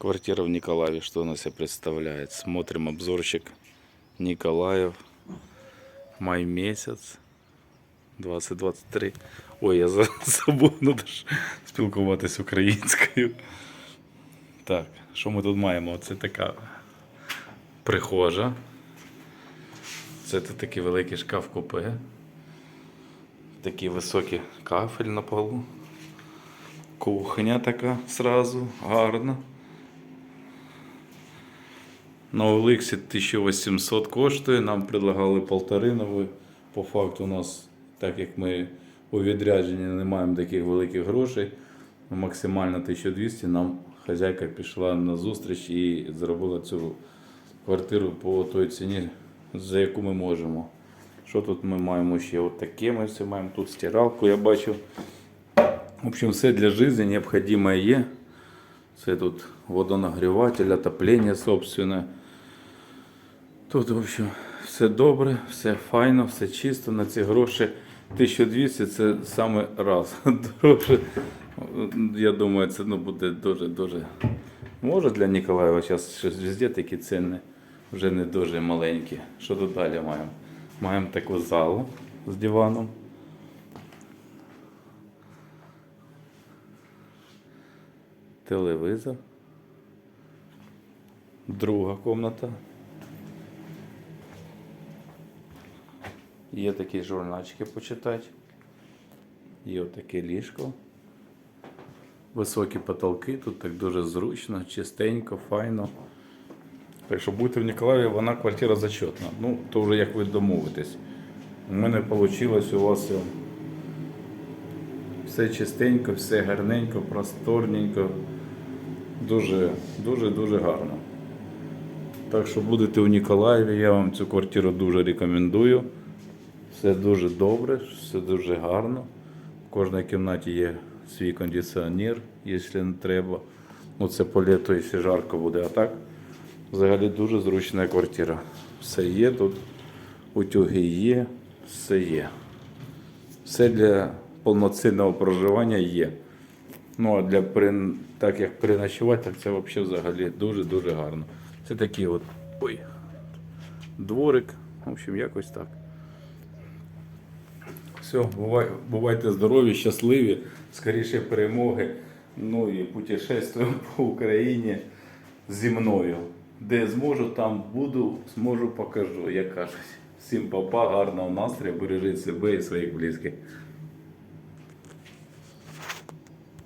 Квартира в Николаеве, что она себя представляет. Смотрим обзорчик Николаев. Май месяц. 2023. Ой, я за- забув, надо ж спілкуватись українською. Так, що ми тут маємо? Це така прихожа. Це тут такий великий шкаф купе. Такий високий кафель на полу. Кухня така сразу, гарна. На Оликсі 1800 коштує, нам предлагали полтори нові. По факту у нас, так як ми у відрядженні не маємо таких великих грошей, максимально 1200, нам хазяйка пішла на зустріч і зробила цю квартиру по той ціні, за яку ми можемо. Що тут ми маємо ще? От таке ми все маємо. Тут стиралку я бачу. В общем, все для жизни необходимое є. Це тут водонагріватель, отоплення собственне. Тут, в общем, все добре, все файно, все чисто. На ці гроші 1200 це саме раз. Дороже. Я думаю, це ну, буде дуже-дуже. Може для Ніколаєва зараз щось везде такі ціни вже не дуже маленькі. Що тут далі маємо? Маємо таку залу з диваном. Телевизор. Друга комната. Є такі журнальчики почитати. Є таке ліжко. Високі потолки, тут так дуже зручно, чистенько, файно. Так що будете в Ніколаєві, вона квартира зачетна. Ну, то вже як ви домовитесь. У мене вийшло у вас е, все чистенько, все гарненько, просторненько. Дуже, дуже, дуже гарно. Так що будете у Ніколаєві, я вам цю квартиру дуже рекомендую. Все дуже добре, все дуже гарно. В кожній кімнаті є свій кондиціонер, якщо не треба. Ну, це по літу, якщо жарко буде. А так, взагалі дуже зручна квартира. Все є тут, утюги є, все є. Все для повноцінного проживання є. Ну, а для при... так як переночувати, так це взагалі дуже-дуже гарно. Це такий от ой, дворик. В общем, якось так. Все, бувай, бувайте здорові, щасливі, скоріше перемоги. Ну і путешествуємо по Україні зі мною. Де зможу, там буду, зможу, покажу, як кажуть. Всім папа, гарного настрою, бережіть себе і своїх близьких.